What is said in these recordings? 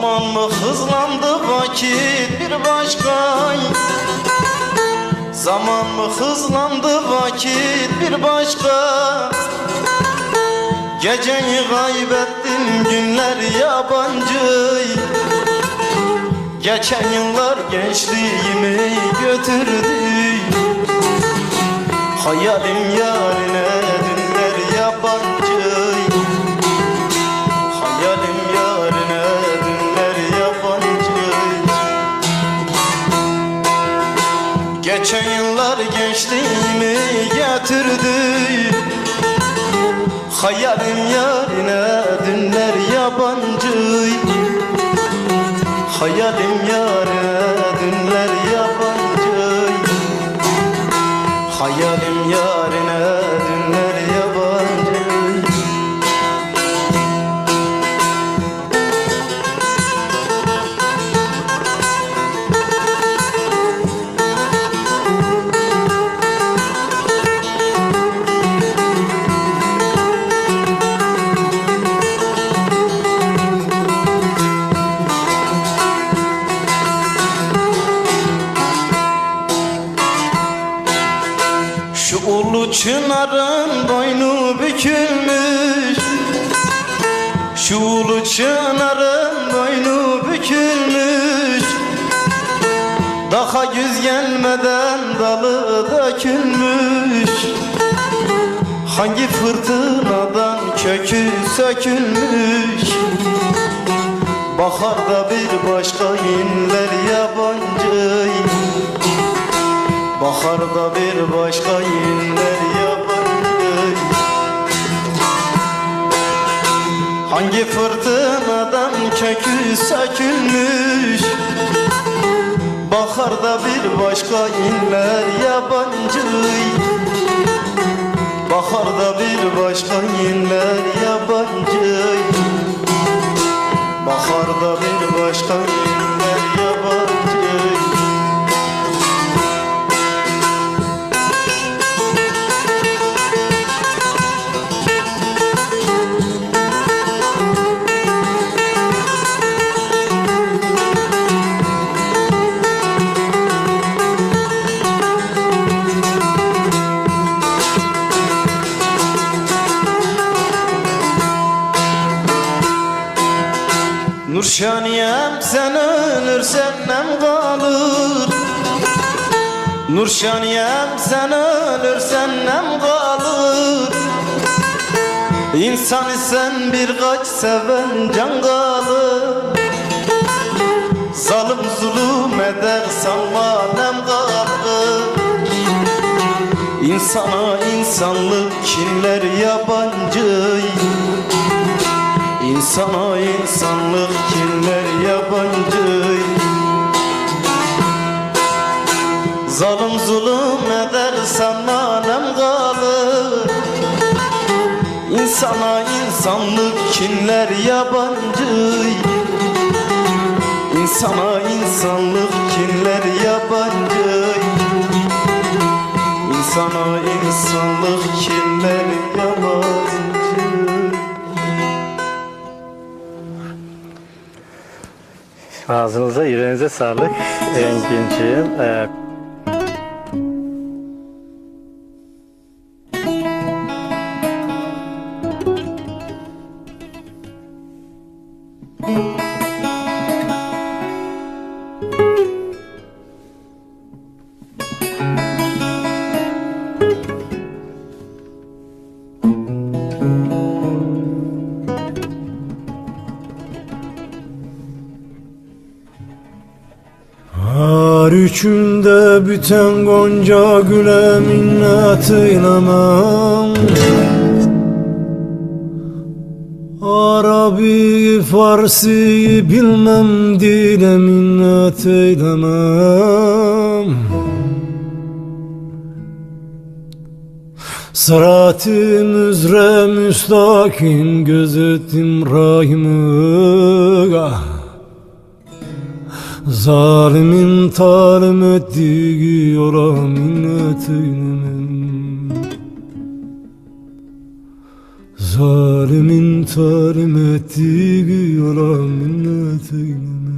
Zaman mı hızlandı vakit bir başka Zaman mı hızlandı vakit bir başka Geceyi kaybettim günler yabancı Geçen yıllar gençliğimi götürdü. Hayalim yarine Hayalim yarine dünler yabancı. Hayalim yarine Şu çınarın boynu bükülmüş. Daha güz gelmeden dalı dökülmüş. Hangi fırtınadan kökü sökülmüş? Baharda bir başka inler yabancı. Baharda bir başka inler Hangi fırtınadan kökü sökülmüş? Baharda bir başka inler yabancı. Baharda bir başka inler yabancı. Baharda bir başka inler Nurşaniyem sen ölürsen nem kalır. İnsan isen birkaç seven can kalır. Zalim zulüm eder sanma nem kalır. İnsana insanlık kinler yabancı? İnsana insanlık kimler yabancı Zalim zulüm eder sanmanem kalır. İnsana insanlık kimler yabancı? İnsana insanlık kimler yabancı? İnsana insanlık kimler yabancı? Ağzınıza, yüreğinize sağlık Engin'ciğim. Ee, Har üçünde büten gonca güle minnet eylemem Arabi Farsi bilmem dile minnet eylemem Sırat-ı müstakim gözettim rahimi ah. Zalimin talim ettiği yola minnet eylemem talimin talim ettiği yola minnet eyleme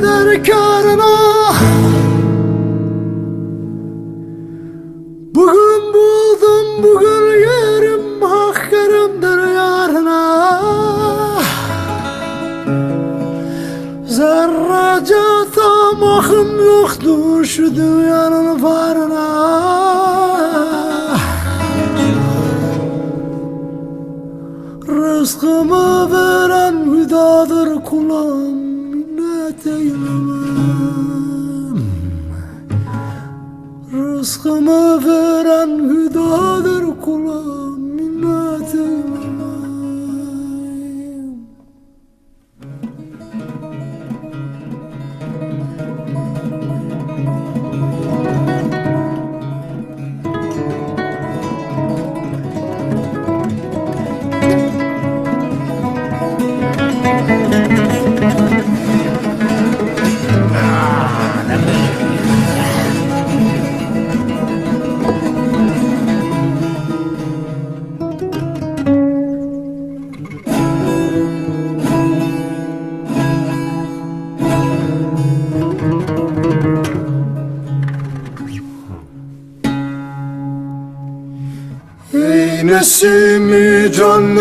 gider karına. Bugün buldum bugün yerim hak yerimdir yarına. Zerrece tamahım yoktur şu dünyanın varına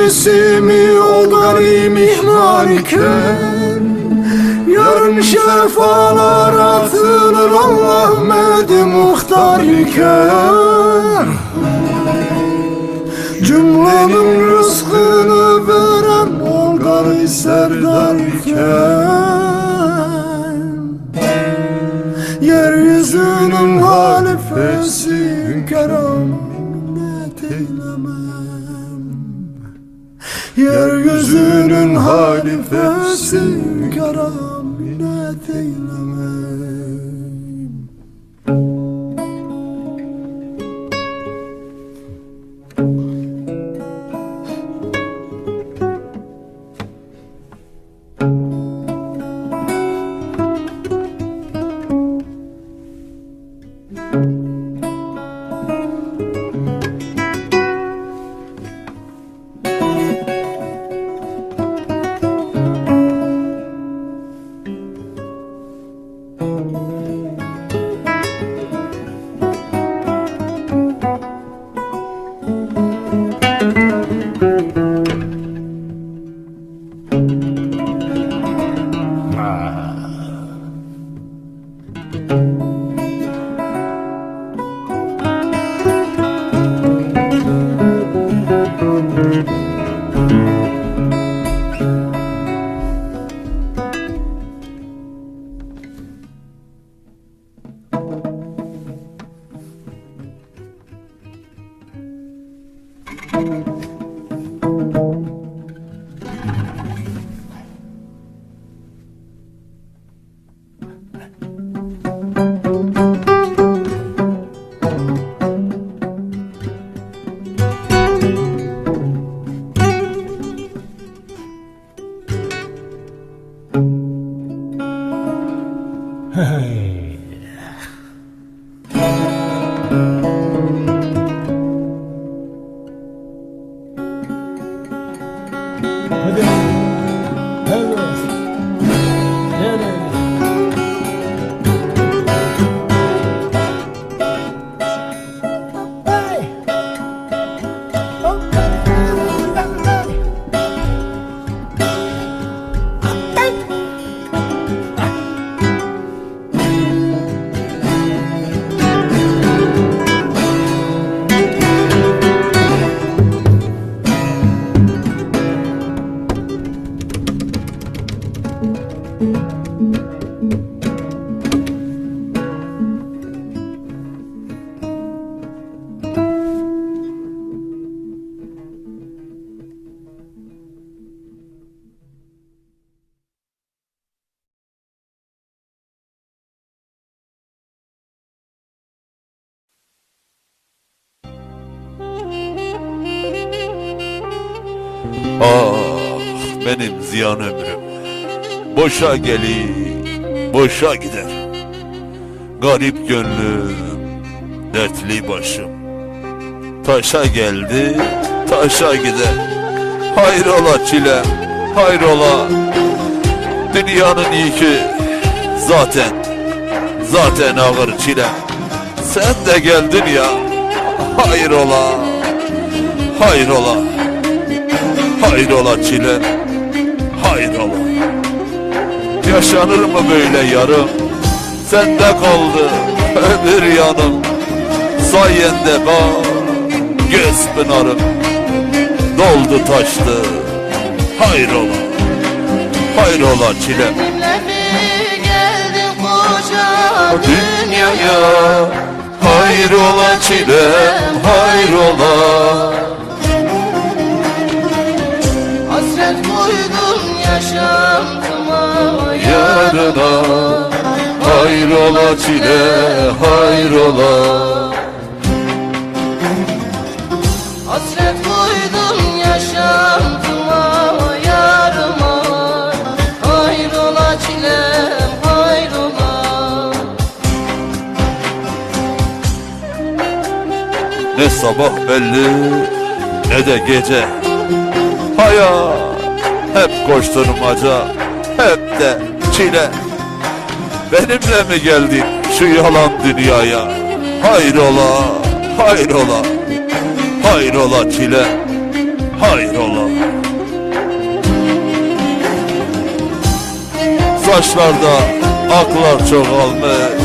can nesimi o garip ihmal iken Yarın şefalar atılır Allah medi muhtar iken. Cümlenin rızkını veren ol gari serdar iken manifested. Boşa gelir Boşa gider. Garip gönlüm Dertli başım. Taşa geldi Taşa gider. Hayrola çilem Hayrola. Dünyanın yükü Zaten Zaten ağır çilem. Sen de geldin ya Hayrola. Hayrola. Hayrola çile Hayrola Yaşanır mı böyle yarım? Sende kaldı öbür yanım. Sayende bak Göz pınarım. Doldu taştı Hayrola Hayrola çilem. Dünyaya Hayrola çilem Hayrola. Hasret koydun yaşantıma yarına Hayrola çile hayrola. Hasret koydun yaşantıma yarıma. Hayrola çilem hayrola. Ne sabah belli ne de gece. Hayat hep koşturmaca de çile Benimle mi geldin şu yalan dünyaya? Hayrola hayrola Hayrola çile hayrola. Saçlarda aklar çoğalmış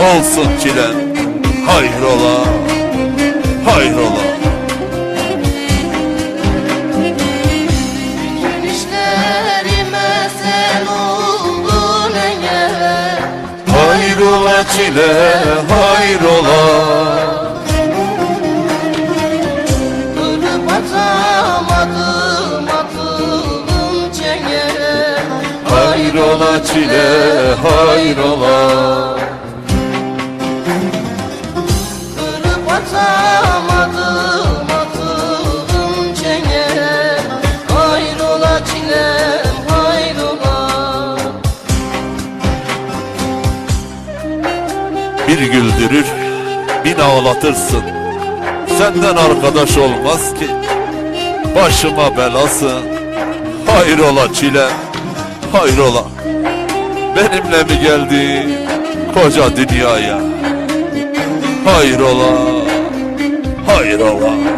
Olsun çilen hayrola Hayrola çile hayrola? Ölüp atamadım atıldım çengele. Hayrola çile hayrola? Ölüp atamadım güldürür bin ağlatırsın. Senden arkadaş olmaz ki. Başıma belasın Hayrola çile hayrola. Benimle mi geldin koca dünyaya? Hayrola hayrola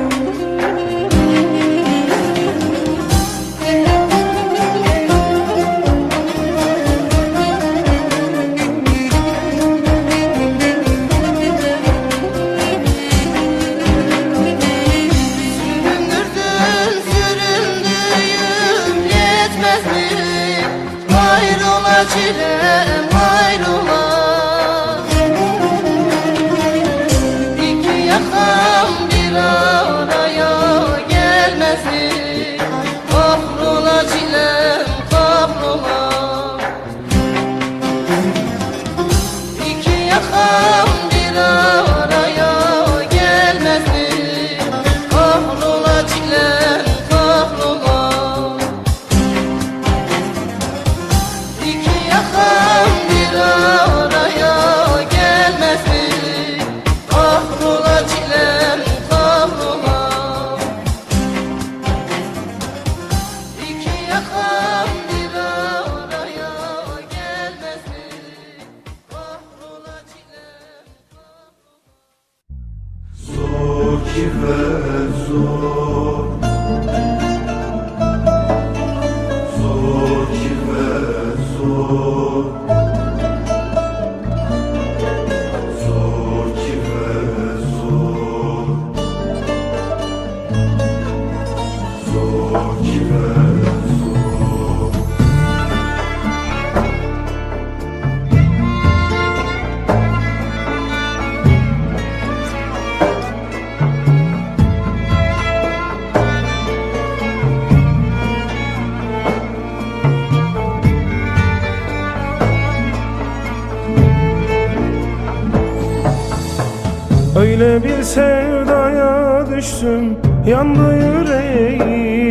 Öyle bir sevdaya düştüm yandı yüreğim.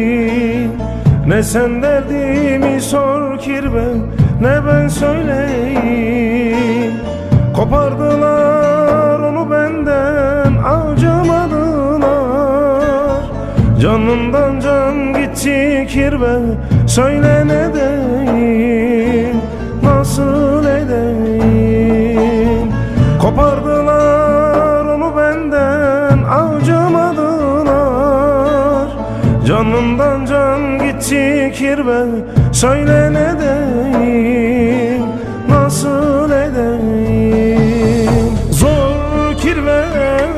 Ne sen derdimi sor kirve ne ben söyleyeyim. Kopardılar onu benden acımadılar Canımdan can gitti kirve söyle ne Canımdan can gitti kirve. Söyle ne deyim Nasıl edeyim? Zor kirve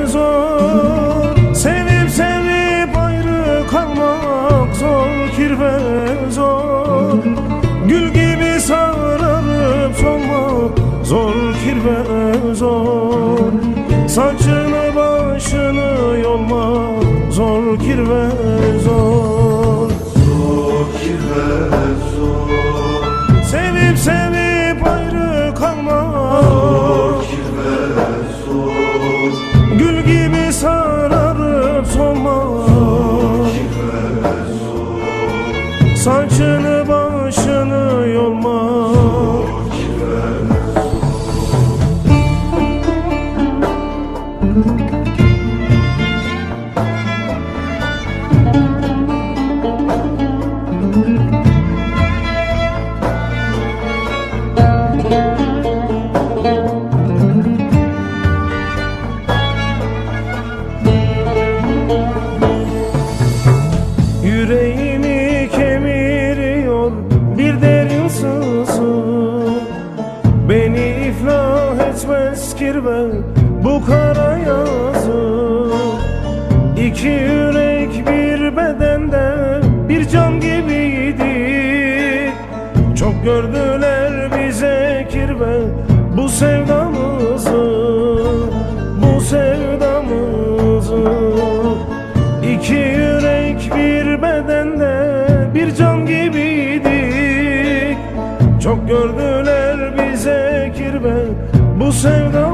zor. Sevip sevip ayrı kalmak Zor kirve zor. Gül gibi sararıp solmak Zor kirve zor. Saçını Saçını başını yolmak gördüler bize kirve bu sevdamızı Bu sevdamızı. İki yürek bir bedende bir can gibiydik Çok gördüler bize kirve bu sevdamızı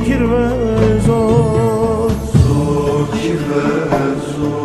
Zor kirve zor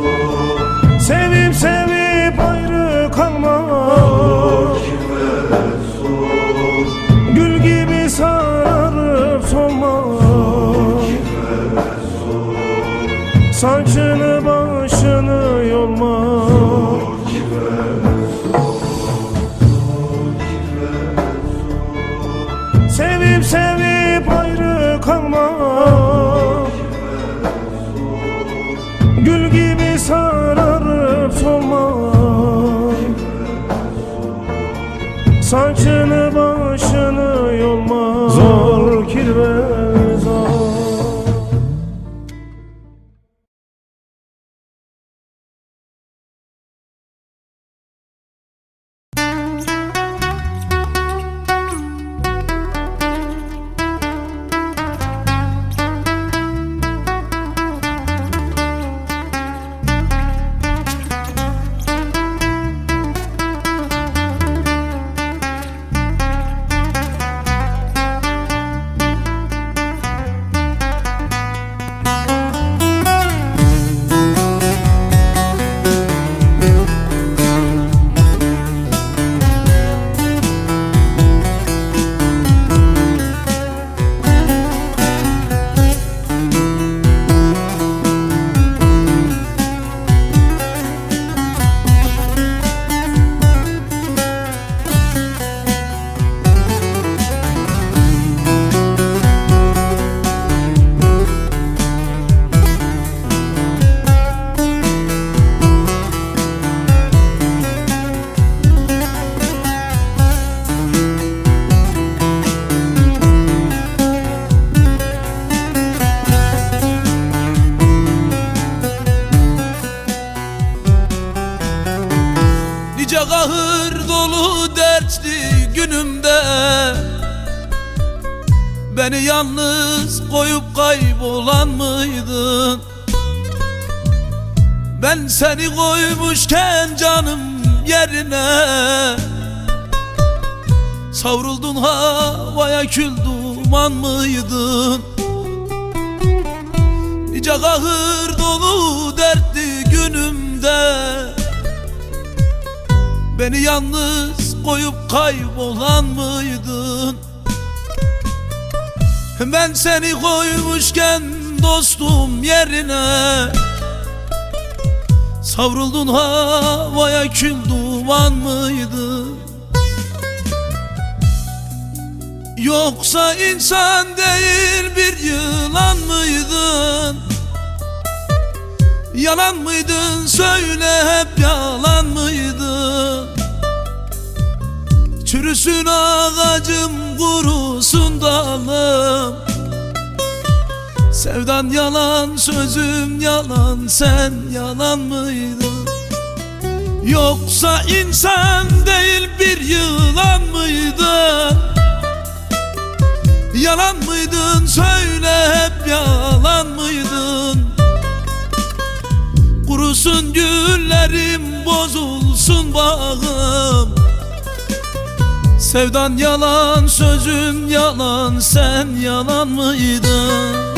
başını Ben seni koymuşken canım yerine Savruldun havaya kül duman mıydın? Nice kahır dolu dertli günümde Beni yalnız koyup kaybolan mıydın? Ben seni koymuşken dostum yerine Savruldun havaya kül duman mıydın Yoksa insan değil bir yılan mıydın? Yalan mıydın? Söyle hep yalan mıydın Çürüsün ağacım kurusun dalım Sevdan yalan sözüm yalan sen yalan mıydın? Yoksa insan değil bir yılan mıydın? Yalan mıydın? Söyle hep yalan mıydın? Kurusun güllerim bozulsun bağım. Sevdan yalan sözün yalan sen yalan mıydın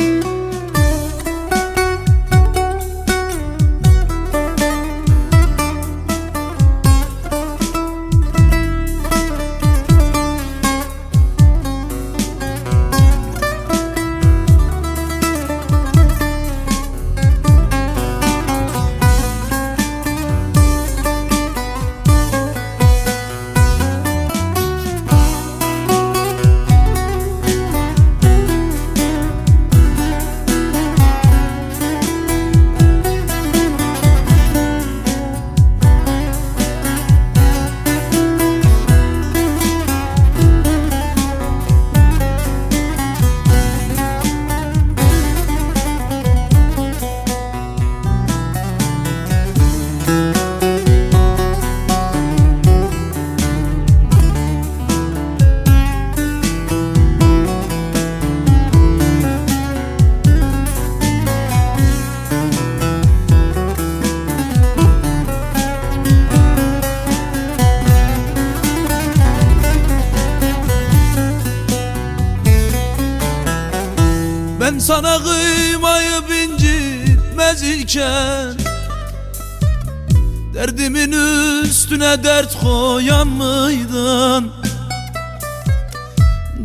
dert koyan mıydın?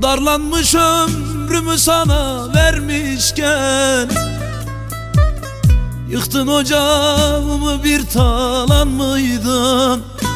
Darlanmış ömrümü sana vermişken Yıktın ocağımı bir talan mıydın